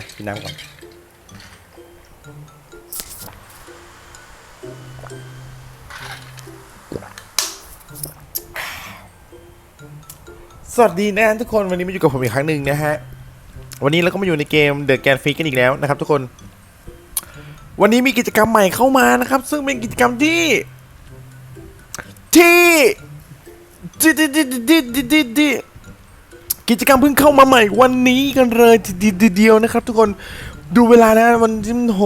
นะกินน้ำก่อนสวัสดีนะทุกคนวันนี้มาอยู่กับผมอีกครั้งหนึ่งนะฮะ วันนี้เราก็มาอยู่ในเกมเดอะแกนฟิกกันอีกแล้วนะครับ ทุกคน วันนี้มีกิจกรรมใหม่เข้ามานะครับ ซึ่งเป็นกิจกรรมที่ ที่ที่ที่ที่ที่ที่ กิจกรรมเพิ่งเข้ามาใหม่วันนี้กันเลยทีเดียวนะครับ ทุกคนดูเวลานะวันที่โห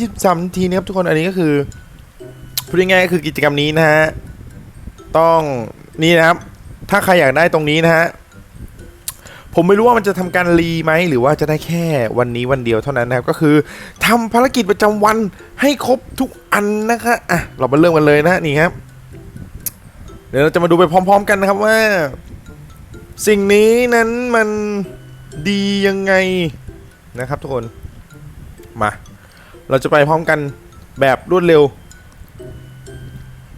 ยี่สิบสามทีนะครับทุกคนอันนี้ก็คือพูดง่ายๆก็คือกิจกรรมนี้นะฮะต้องนี่นะครับ ถ้าใครอยากได้ตรงนี้นะฮะผมไม่รู้ว่ามันจะทำการรีไหมหรือว่าจะได้แค่วันนี้วันเดียวเท่านั้นนะครับก็คือทำภารกิจประจำวันให้ครบทุกอันนะคะอะเรามาเริ่มกันเลยนะนี่ครับเดี๋ยวเราจะมาดูไปพร้อม ๆ กันนะครับว่า สิ่งนี้นั้นมันดียังไงนะครับทุกคน มา เราจะไปพร้อมกันแบบรวดเร็ว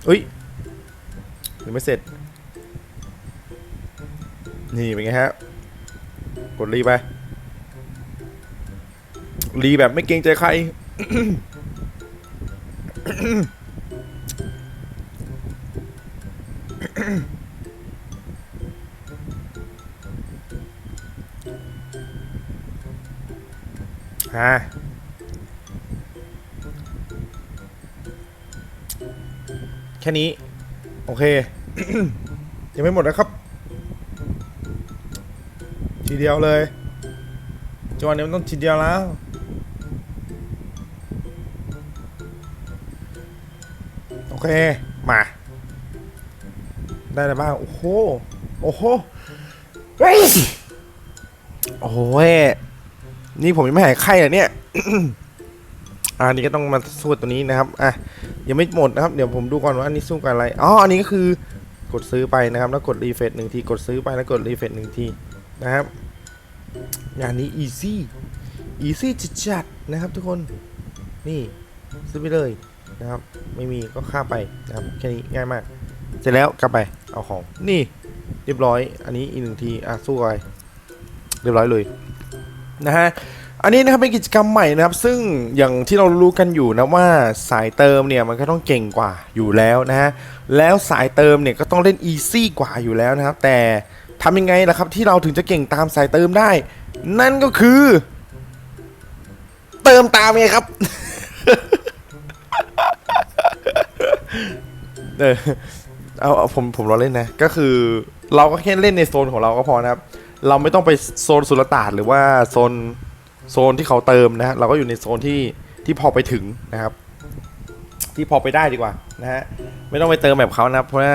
อุ้ยยังไม่เสร็จ นี่เป็นไงฮะ กดรีไป รีแบบไม่เกรงใจใคร ค่นี้ โอเค ยังไม่หมดนะครับ ทีเดียวเลยจอนี้มันต้องทีเดียวแล้วโอเค มา ได้แล้วบ้าง โอ้โห โอ้โหเฮ้ยโอ้ยนี่ผมยังไม่หายไข้เหรอเนี่ยอะอันนี้ก็ต้องมาสู้ตัวนี้นะครับ อะ ยังไม่หมดนะครับ เดี๋ยวผมดูก่อนว่าอันนี้สู้กับอะไร อ๋อ อันนี้ก็คือกดซื้อไปนะครับ แล้วกดรีเฟรชหนึ่งที กดซื้อไปแล้วกดรีเฟรชหนึ่งทีนะครับงานนี้ easy easy จัดๆนะครับทุกคน นี่ซื้อไปเลยนะครับ ไม่มีก็ค่าไปนะครับ แค่นี้ง่ายมาก เสร็จแล้วกลับไป เอาของ นี่ เรียบร้อย อันนี้อีกหนึ่งที อะสู้ไปเรียบร้อยเลยนะฮะ อันนี้นะครับเป็นกิจกรรมใหม่นะครับ ซึ่งอย่างที่เรารู้กันอยู่นะว่าสายเติมเนี่ยมันก็ต้องเก่งกว่าอยู่แล้วนะฮะแล้วสายเติมเนี่ยก็ต้องเล่นอีซี่กว่าอยู่แล้วนะครับ แต่ทำยังไงล่ะครับที่เราถึงจะเก่งตามสายเติมได้ นั่นก็คือ เติมตามไงครับเออเอาเอาผมผมเราเล่นนะ ก็คือเราก็แค่เล่นในโซนของเราก็พอนะครับ เราไม่ต้องไปโซนสุลต่านหรือว่าโซน โซนที่เขาเติมนะฮะเราก็อยู่ในโซนที่ที่พอไปถึงนะครับ ที่พอไปได้ดีกว่านะฮะไม่ต้องไปเติมแบบเขานะเพราะว่า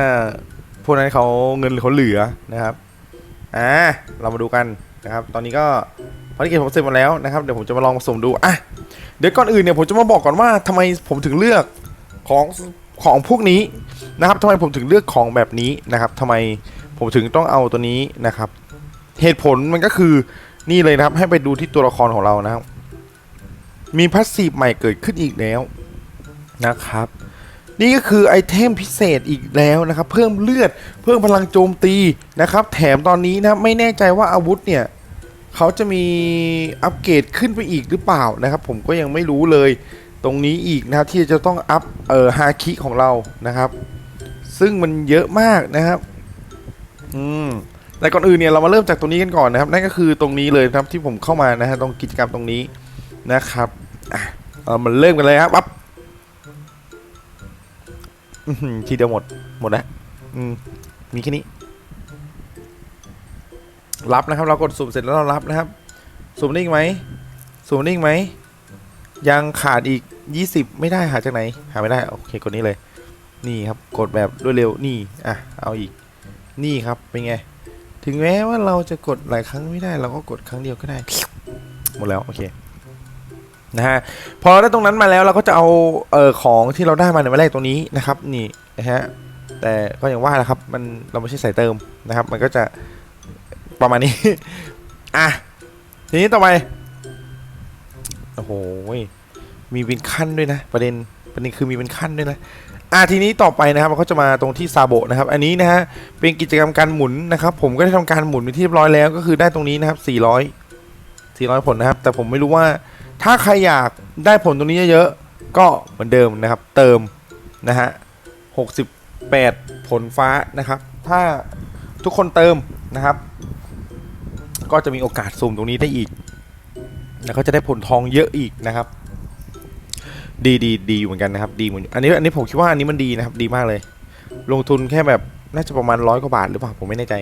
พวกนั้นเขาเงินเขาเหลือนะครับอ่าเรามาดูกันนะครับ ตอนนี้ก็ภารกิจผมเสร็จหมดแล้วนะครับเดี๋ยวผมจะมาลองผสมดูอะเดี๋ยวก่อนอื่นเนี่ยผมจะมาบอกก่อนว่าทำไมผมถึงเลือกของของพวกนี้นะครับทำไมผมถึงเลือกของแบบนี้นะครับทำไมผมถึงต้องเอาตัวนี้นะครับ เหตุผลมันก็คือ นี่เลยนะครับให้ไปดูที่ตัวละครของเรานะครับ มีพัสซีฟใหม่เกิดขึ้นอีกแล้วนะครับ นี่ก็คือไอเทมพิเศษอีกแล้วนะครับ เพิ่มเลือดเพิ่มพลังโจมตีนะครับ แถมตอนนี้นะครับไม่แน่ใจว่าอาวุธเนี่ยเขาจะมีอัปเกรดขึ้นไปอีกหรือเปล่านะครับ ผมก็ยังไม่รู้เลยตรงนี้อีกนะครับที่จะต้องอัพเอ่อฮาคิของเรานะครับ ซึ่งมันเยอะมากนะครับ อืม แต่ก่อนอื่นเนี่ยเรามาเริ่มจากตรงนี้กันก่อนนะครับ นั่นก็คือตรงนี้เลยครับที่ผมเข้ามานะฮะตรงกิจกรรมตรงนี้นะครับอะเรามาเริ่มกันเลยครับปั๊บทีเดียวหมดหมดแล้วอืมมีแค่นี้ รับนะครับ เรากดสุ่มเสร็จแล้วเรารับนะครับ สุ่มได้อีกไหมสุ่มได้อีกไหมยังขาดอีก 20 ไม่ได้หาจากไหน หาไม่ได้ โอเคกดนี้เลย นี่ครับ กดแบบรวดเร็วนี่ อะ เอาอีก นี่ครับ เป็นไง ถึงแม้ว่าเราจะกดหลายครั้งไม่ได้ เราก็กดครั้งเดียวก็ได้ หมดแล้วโอเคนะฮะพอเราได้ตรงนั้นมาแล้วเราก็จะเอาเออของที่เราได้มาในมาแรกตรงนี้นะครับนี่นะฮะแต่ก็อย่างว่าแหละครับมันเราไม่ใช่สายเติมนะครับ มันก็จะประมาณนี้อะทีนี้ต่อไปโอ้โหมีเป็นขั้นด้วยนะ ประเด็นประเด็นคือมีเป็นขั้นด้วยนะ อะทีนี้ต่อไปนะครับเราจะมาตรงที่ซาโบนะครับ อันนี้นะฮะเป็นกิจกรรมการหมุนนะครับ ผมก็ได้ทำการหมุนไปที่เรียบร้อยแล้ว ก็คือได้ตรงนี้นะครับ 400 400 ผลนะครับ แต่ผมไม่รู้ว่าถ้าใครอยากได้ผลตรงนี้เยอะๆก็เหมือนเดิมนะครับ เติมนะฮะ 68 ผลฟ้านะครับ ถ้าทุกคนเติมนะครับ ก็จะมีโอกาสสุ่มตรงนี้ได้อีก แล้วก็จะได้ผลทองเยอะอีกนะครับ ดีดีดีอยู่เหมือนกันนะครับ ดีเหมือนอันนี้อันนี้ผมคิดว่าอันนี้มันดีนะครับ ดีมากเลย ลงทุนแค่แบบน่าจะประมาณร้อยกว่าบาทหรือเปล่าผมไม่แน่ใจ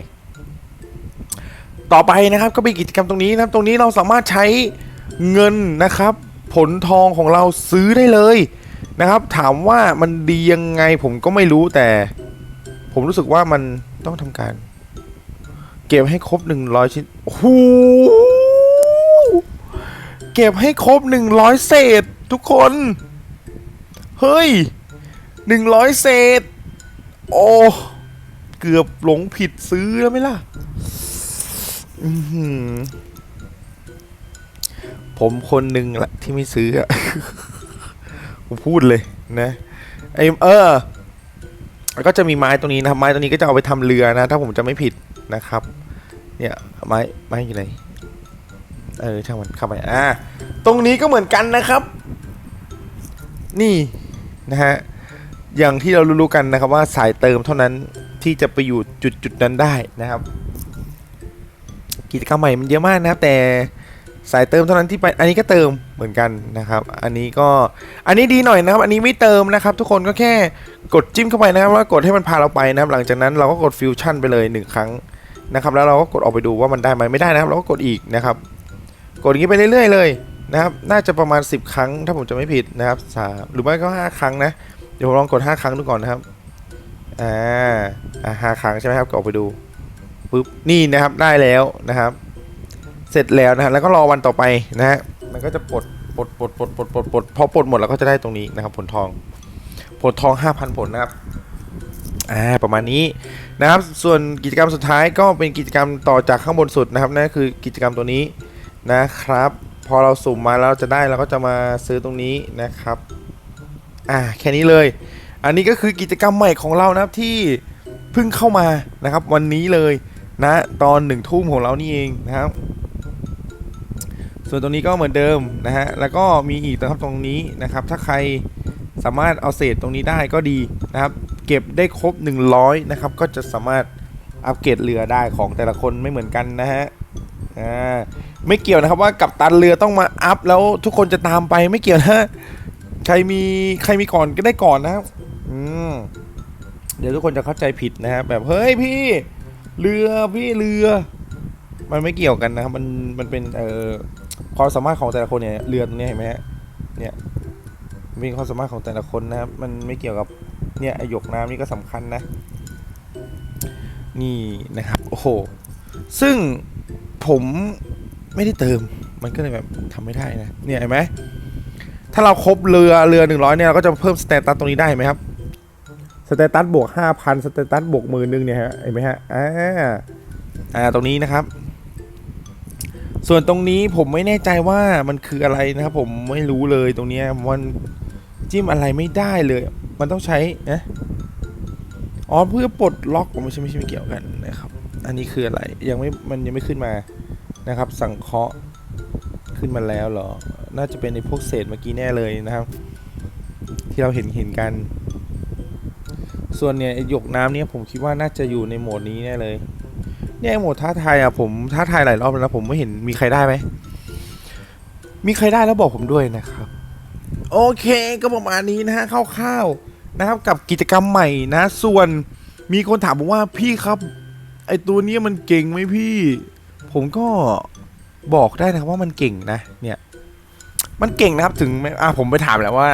ต่อไปนะครับก็เป็นกิจกรรมตรงนี้นะครับ ตรงนี้เราสามารถใช้เงินนะครับ ผลทองของเราซื้อได้เลยนะครับ ถามว่ามันดียังไงผมก็ไม่รู้แต่ ผมรู้สึกว่ามันต้องทำการ เก็บให้ครบ 100 ชิ้นโอ้โหเก็บให้ครบ 100 เศษ ทุกคน เฮ้ย100เศษ โอ้เกือบหลงผิดซื้อแล้วไหมล่ะผมคนหนึ่งแหละที่ไม่ซื้ออะผมพูดเลยนะไอเออก็จะมีไม้ตรงนี้นะไม้ตรงนี้ก็จะเอาไปทำเรือนะ ถ้าผมจะไม่ผิดนะครับ เนี่ยไม้ไม้อยู่ไหน เออช่างมันเข้าไปอ่าตรงนี้ก็เหมือนกันนะครับ นี่นะฮะอย่างที่เรารู้ๆกันนะครับว่าสายเติมเท่านั้นที่จะไปอยู่จุดจุดนั้นได้นะครับ กิจกรรมใหม่มันเยอะมากนะครับแต่สายเติมเท่านั้นที่ไปอันนี้ก็เติมเหมือนกันนะครับ อันนี้ก็อันนี้ดีหน่อยนะครับ อันนี้ไม่เติมนะครับ ทุกคนก็แค่กดจิ้มเข้าไปนะครับว่ากดให้มันพาเราไปนะครับ หลังจากนั้นเราก็กดฟิวชั่นไปเลยหนึ่งครั้งนะครับ แล้วเราก็กดออกไปดูว่ามันได้ไหมไม่ได้นะครับ เราก็กดอีกนะครับ กดอย่างนี้ไปเรื่อยๆเลยนะครับ น่าจะประมาณ 10 ครั้งถ้าผมจะไม่ผิดนะครับสามหรือไม่ก็ 5 ครั้งนะ เดี๋ยวผมลองกด 5 ครั้งดูก่อนนะครับ อ่า อ่าห้าครั้งใช่ไหมครับก็ออกไปดูปุ๊บ นี่นะครับ ได้แล้วนะครับ เสร็จแล้วนะฮะ แล้วก็รอวันต่อไปนะฮะ มันก็จะปลด ปลด ปลด ปลด ปลด ปลด ปลด พอปลดหมดแล้วก็จะได้ตรงนี้นะครับ ผลทอง ผลทอง 5,000 ผลนะครับอ่าประมาณนี้นะครับ ส่วนกิจกรรมสุดท้ายก็เป็นกิจกรรมต่อจากข้างบนสุดนะครับนั่นคือกิจกรรมตัวนี้ นะครับ พอเราสุ่มมาแล้วจะได้เราก็จะมาซื้อตรงนี้นะครับ อ่าแค่นี้เลย อันนี้ก็คือกิจกรรมใหม่ของเรานะครับที่เพิ่งเข้ามานะครับ วันนี้เลยนะตอนหนึ่งทุ่มของเรานี่เองนะครับ ส่วนตรงนี้ก็เหมือนเดิมนะฮะแล้วก็มีอีกนะครับตรงนี้นะครับ ถ้าใครสามารถเอาเศษตรงนี้ได้ก็ดีนะครับ เก็บได้ครบ 100 นะครับ ก็จะสามารถอัปเกรดเรือได้ของแต่ละคนไม่เหมือนกันนะฮะอ่า ไม่เกี่ยวนะครับว่ากับตันเรือต้องมาอัพแล้วทุกคนจะตามไปไม่เกี่ยวนะใครมีใครมีก่อนก็ได้ก่อนนะครับอืมเดี๋ยวทุกคนจะเข้าใจผิดนะครับแบบเฮ้ยพี่เรือพี่เรือ มันไม่เกี่ยวกันนะครับมันมันเป็นเอ่อความสามารถของแต่ละคนเนี่ยเรือตรงนี้เห็นไหมฮะเนี่ยมันเป็นความสามารถของแต่ละคนนะครับมันไม่เกี่ยวกับเนี่ยหยกน้ำนี่ก็สำคัญนะ นี่นะครับโอ้โหซึ่งผม ไม่ได้เติมมันก็เลยแบบทำไม่ได้นะเนี่ยเห็นไหมถ้าเราครบเรือเรือหนึ่งร้อยเนี่ยเราก็จะเพิ่มสเตตัสตรงนี้ได้ไหมครับสเตตัสบวกห้าพันสเตตัสบวกหมื่นหนึ่งเนี่ยฮะเห็นไหมฮะอ่าอ่าตรงนี้นะครับ ส่วนตรงนี้ผมไม่แน่ใจว่ามันคืออะไรนะครับผมไม่รู้เลยตรงนี้มันจิ้มอะไรไม่ได้เลย มันต้องใช้นะอ๋อเพื่อปลดล็อกผมไม่ใช่ไม่ใช่ไม่เกี่ยวกันนะครับ อันนี้คืออะไรยังไม่มันยังไม่ขึ้นมา นะครับ สังเคราะห์ขึ้นมาแล้วเหรอ น่าจะเป็นในพวกเศษเมื่อกี้แน่เลยนะครับ ที่เราเห็นเห็นกัน ส่วนเนี่ยหยกน้ำเนี่ยผมคิดว่าน่าจะอยู่ในโหมดนี้แน่เลยเนี่ยโหมดท้าทายอะผมท้าทายหลายรอบแล้วผมไม่เห็นมีใครได้ไหมมีใครได้แล้วบอกผมด้วยนะครับ โอเคก็ประมาณนี้นะฮะคร่าวๆนะครับกับกิจกรรมใหม่นะ ส่วนมีคนถามผมว่าพี่ครับ ไอตัวเนี้ยมันเก่งไหมพี่ ผมก็บอกได้นะครับว่ามันเก่งนะ เนี่ย มันเก่งนะครับถึงแม้อะผมไปถามแล้วว่า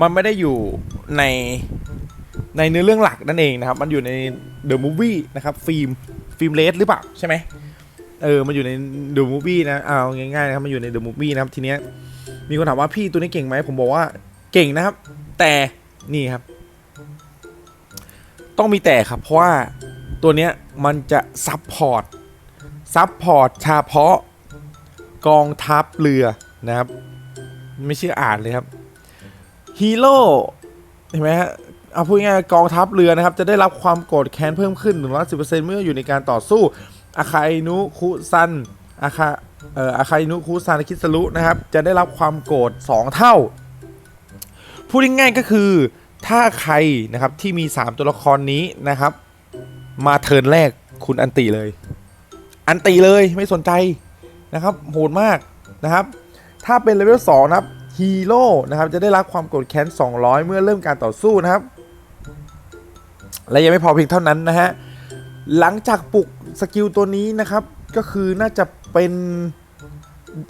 มันไม่ได้อยู่ในในเนื้อเรื่องหลักนั่นเองนะครับ มันอยู่ในเดอะมูฟวี่นะครับฟิล์มฟิล์มเลสหรือเปล่าใช่ไหมเออ มันอยู่ในเดอะมูฟวี่นะเอาง่ายๆนะครับมันอยู่ในเดอะมูฟวี่นะครับทีเนี้ยมีคนถามว่าพี่ตัวนี้เก่งไหมผมบอกว่าเก่งนะครับ แต่นี่ครับ ต้องมีแต่ครับ เพราะว่าตัวเนี้ยมันจะซับพอร์ต ซับพอร์ตเฉพาะกองทัพเรือนะครับ ไม่เชื่ออ่านเลยครับฮีโร่เห็นไหมฮะเอาพูดง่ายกองทัพเรือนะครับ จะได้รับความโกรธแค้นเพิ่มขึ้นถึงร้อยสิบเปอร์เซ็นต์เมื่ออยู่ในการต่อสู้อาคาอินุคุซันอาคาเอ่ออาคาอินุคุซานคิสรุนะครับ จะได้รับความโกรธ2เท่า พูดง่ายๆก็คือถ้าใครนะครับที่มี 3 ตัวละครนี้นะครับ มาเทิร์นแรกคุณอันติเลย อันติเลยไม่สนใจนะครับโหดมากนะครับ ถ้าเป็นเลเวล2นะครับฮีโร่นะครับจะได้รับความกรธแค้น 200 เมื่อเริ่มการต่อสู้นะครับ และยังไม่พอเพียงเท่านั้นนะฮะ หลังจากปลุกสกิลตัวนี้นะครับ ก็คือน่าจะเป็น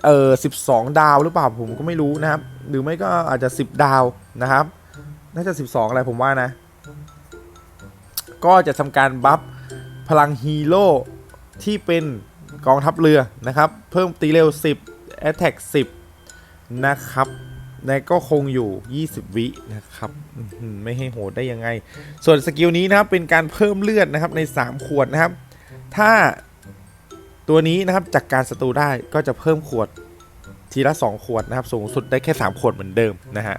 เอ่อ12 ดาวหรือเปล่าผมก็ไม่รู้นะครับ หรือไม่ก็อาจจะ 10 ดาวนะครับ น่าจะ 12 อะไรผมว่านะ ก็จะทำการบัฟพลังฮีโร่ ที่เป็นกองทัพเรือนะครับ เพิ่มตีเร็ว 10 Attack 10 นะครับและก็คงอยู่ 20 วินะครับ ไม่ให้โหดได้ยังไง ส่วนสกิลนี้นะครับเป็นการเพิ่มเลือดนะครับใน 3 ขวดนะครับ ถ้าตัวนี้นะครับจากการศัตรูได้ก็จะเพิ่มขวดทีละ 2 ขวดนะครับ สูงสุดได้แค่ 3 ขวดเหมือนเดิมนะฮะ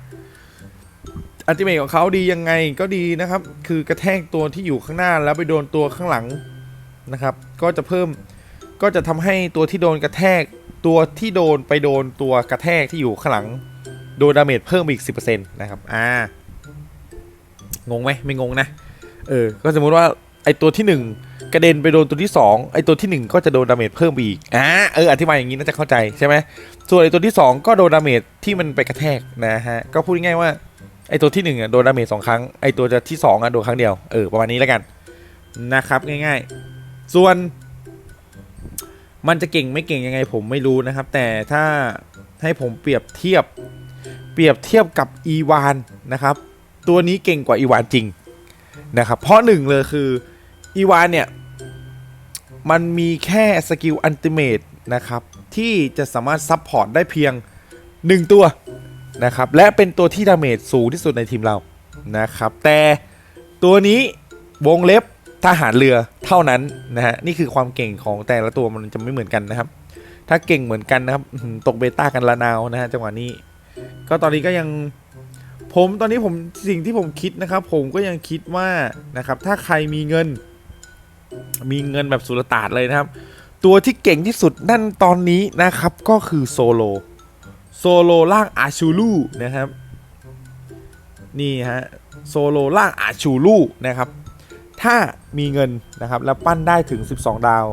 อัลติเมทของเขาดียังไงก็ดีนะครับ คือกระแทกตัวที่อยู่ข้างหน้าแล้วไปโดนตัวข้างหลัง นะครับ ก็จะเพิ่มก็จะทำให้ตัวที่โดนกระแทกตัวที่โดนไปโดนตัวกระแทกที่อยู่ข้างหลังโดนดาเมจเพิ่มอีก 10%นะครับ อ่า งงไหมไม่งงนะ เออ ก็สมมุติว่าไอตัวที่ 1 กระเด็นไปโดนตัวที่ 2 ไอตัวที่ 1 ก็จะโดนดาเมจเพิ่มอีก อ่า เออ อธิบายอย่างนี้น่าจะเข้าใจใช่ไหมส่วนไอตัวที่ 2 ก็โดนดาเมจที่มันไปกระแทกนะฮะ ก็พูดง่ายๆว่าไอตัวที่1อะโดนดาเมจสองครั้ง ไอตัวจะที่2อะโดนครั้งเดียว เออ ประมาณนี้แล้วกันนะครับง่ายๆ ส่วน มันจะเก่งไม่เก่งยังไงผมไม่รู้นะครับ แต่ถ้าให้ผมเปรียบเทียบเปรียบเทียบกับอีวานนะครับ ตัวนี้เก่งกว่าอีวานจริงนะครับ เพราะหนึ่งเลยคืออีวานเนี่ยมันมีแค่สกิลอันติเมตนะครับที่จะสามารถซับพอร์ตได้เพียง 1 ตัวนะครับและเป็นตัวที่ดาเมจสูงที่สุดในทีมเรานะครับ แต่ตัวนี้วงเล็บ ทหารเรือเท่านั้นนะฮะนี่คือความเก่งของแต่ละตัวมันจะไม่เหมือนกันนะครับ ถ้าเก่งเหมือนกันนะครับตกเบต้ากันละนาวนะฮะจังหวะนี้ ก็ตอนนี้ก็ยังผมตอนนี้ผมสิ่งที่ผมคิดนะครับ ผมก็ยังคิดว่านะครับถ้าใครมีเงิน มีเงินแบบสุลต่านเลยนะครับ ตัวที่เก่งที่สุดนั่นตอนนี้นะครับก็คือโซโลโซโลล่างอาชูลูนะครับ นี่ฮะโซโลล่างอาชูลูนะครับ ถ้ามีเงินนะครับแล้วปั้นได้ถึง 12 ดาว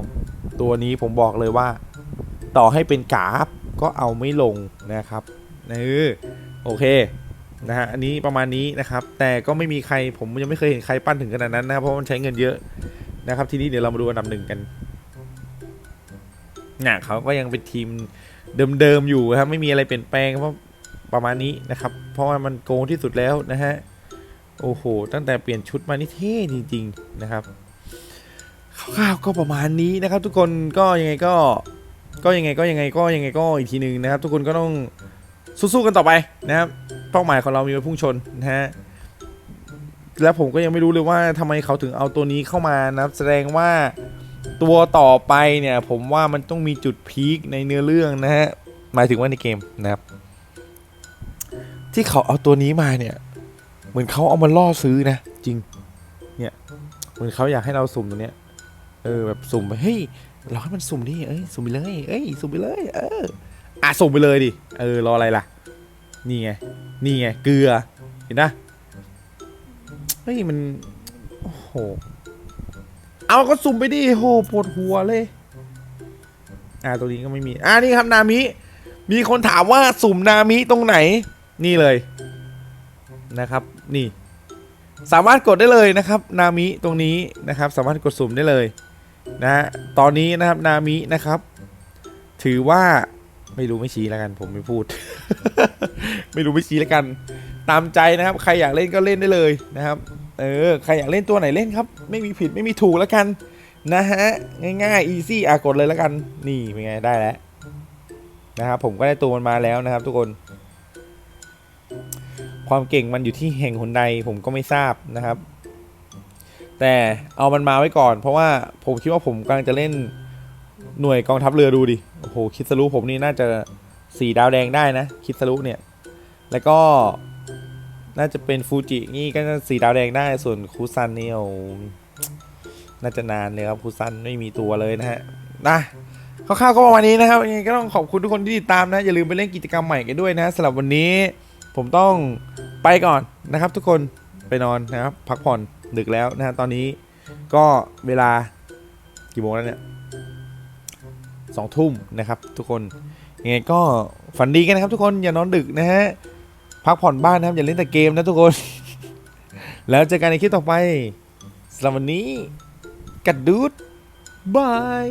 ตัวนี้ผมบอกเลยว่า ต่อให้เป็นกราฟก็เอาไม่ลงนะครับเออโอเคนะฮะอันนี้ประมาณนี้นะครับ แต่ก็ไม่มีใครผมยังไม่เคยเห็นใครปั้นถึงขนาดนั้นนะครับเพราะมันใช้เงินเยอะนะครับ ทีนี้เดี๋ยวเรามาดูอันดับหนึ่งกันเนี่ยเขาก็ยังเป็นทีมเดิมๆอยู่ครับไม่มีอะไรเปลี่ยนแปลงเพราะประมาณนี้นะครับ เพราะว่ามันโกงที่สุดแล้วนะฮะ โอ้โห ตั้งแต่เปลี่ยนชุดมานี่เท่จริง ๆ นะครับคร่าวๆก็ประมาณนี้นะครับ ทุกคนก็ยังไงก็ ก็ยังไงก็ยังไงก็ยังไงก็อีกทีหนึ่งนะครับ ทุกคนก็ต้องสู้ๆกันต่อไปนะครับเป้าหมายของเรามีไว้พุ่งชนนะฮะและผมก็ยังไม่รู้เลยว่าทำไมเขาถึงเอาตัวนี้เข้ามานะครับแสดงว่าตัวต่อไปเนี่ย ผมว่ามันต้องมีจุดพีคในเนื้อเรื่องนะฮะหมายถึงว่าในเกมนะครับ ที่เขาเอาตัวนี้มาเนี่ย เหมือนเขาเอามาล่อซื้อนะ จริง เนี่ย เหมือนเขาอยากให้เราสุ่มตัวเนี้ย เออแบบสุ่มไปเฮ้ยรอให้มันสุ่มดิเอ้ยสุ่มไปเลยเอ้ยสุ่มไปเลย เอออะสุ่มไปเลยดิเออรออะไรล่ะ นี่ไงนี่ไงเกลือเห็นนะเฮ้ยมันโอ้โหเอาก็สุ่มไปดิโหปวดหัวเลยอ่าตัวนี้ก็ไม่มี อ่านี่ครับนามิ มีคนถามว่าสุ่มนามิตรงไหน นี่เลย นะครับ นี่ สามารถกดได้เลยนะครับ นามิตรงนี้นะครับ สามารถกดสุ่มได้เลยนะตอนนี้นะครับนามินะครับ ถือว่าไม่รู้ไม่ชี้แล้วกัน ผมไม่พูด ไม่รู้ไม่ชี้แล้วกัน ตามใจนะครับ ใครอยากเล่นก็เล่นได้เลยนะครับ เออใครอยากเล่นตัวไหนเล่นครับ ไม่มีผิดไม่มีถูกแล้วกันนะฮะง่ายๆ easy อะกดเลยแล้วกัน นี่เป็นไงได้แล้วนะครับผมก็ได้ตัวมันมาแล้วนะครับ ทุกคน ความเก่งมันอยู่ที่แห่งหนใดผมก็ไม่ทราบนะครับ แต่เอามันมาไว้ก่อน เพราะว่าผมคิดว่าผมกำลังจะเล่นหน่วยกองทัพเรือดูดิ โอ้โห คิดสรุผมนี่น่าจะสี่ดาวแดงได้นะ คิดสรุเนี่ย แล้วก็น่าจะเป็นฟูจินี่ก็จะสี่ดาวแดงได้ ส่วนคูซันนี่โอ้น่าจะนานเลยครับคูซันไม่มีตัวเลยนะฮะนะคร่าวๆก็ประมาณนี้นะครับยังไงก็ต้องขอบคุณทุกคนที่ติดตามนะ อย่าลืมไปเล่นกิจกรรมใหม่กันด้วยนะสำหรับวันนี้ ผมต้องไปก่อนนะครับ ทุกคนไปนอนนะครับพักผ่อนดึกแล้วนะฮะตอนนี้ก็เวลากี่โมงแล้วเนี่ยสองทุ่มนะครับ ทุกคนยังไงก็ฝันดีกันนะครับ ทุกคนอย่านอนดึกนะฮะพักผ่อนบ้านนะครับอย่าเล่นแต่เกมนะทุกคน แล้วเจอกันในคลิปต่อไปสำหรับวันนี้กัดดูดบาย